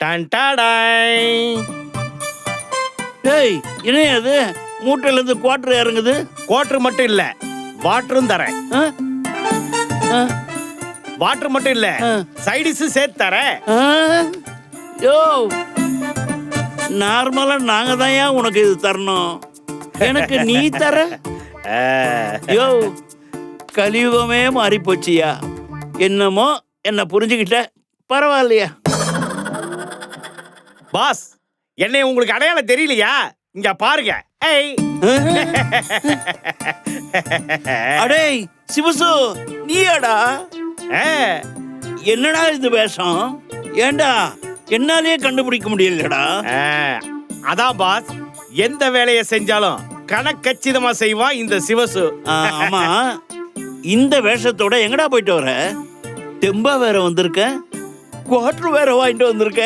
Ton டாடாய். டேய் என்ன அது மூட்டையில இருந்து குவாட்டர் இறங்குது குவாட்டர் மட்டும் இல்ல வாட்டரும் தரேன் ஆ? ஆ? வாட்டர் மட்டும் இல்ல ஆ. சைடிஸ் சேர்த்து தரேன் ஆ? யோ நார்மலா நாங்க தான் ஏன் உனக்கு இது தரணும் எனக்கு நீ தர ஆ. யோ கலியுகமே மாறி போச்சியா என்னமோ என்ன புரிஞ்சுக்கிட்ட பரவாயில்லையா பாஸ் என்னை உங்களுக்கு அடையாளம் தெரியலையா? இங்க பாருங்க. ஏய். அடேய் சிவசு நீயாடா. என்னடா இது வேஷம்? ஏண்டா? என்னாலே கண்டுபிடிக்க முடியலடா. அதான் பாஸ் எந்த வேலையை செஞ்சாலும் கணக்கச்சிதமா செய்வான் இந்த சிவசு. ஆமா. இந்த வேஷத்தோட எங்கடா போயிட்டு வர? தெம்பா வேற வந்திருக்க? குவாட்டர் வேற வாங்கிட்டு வந்திருக்க?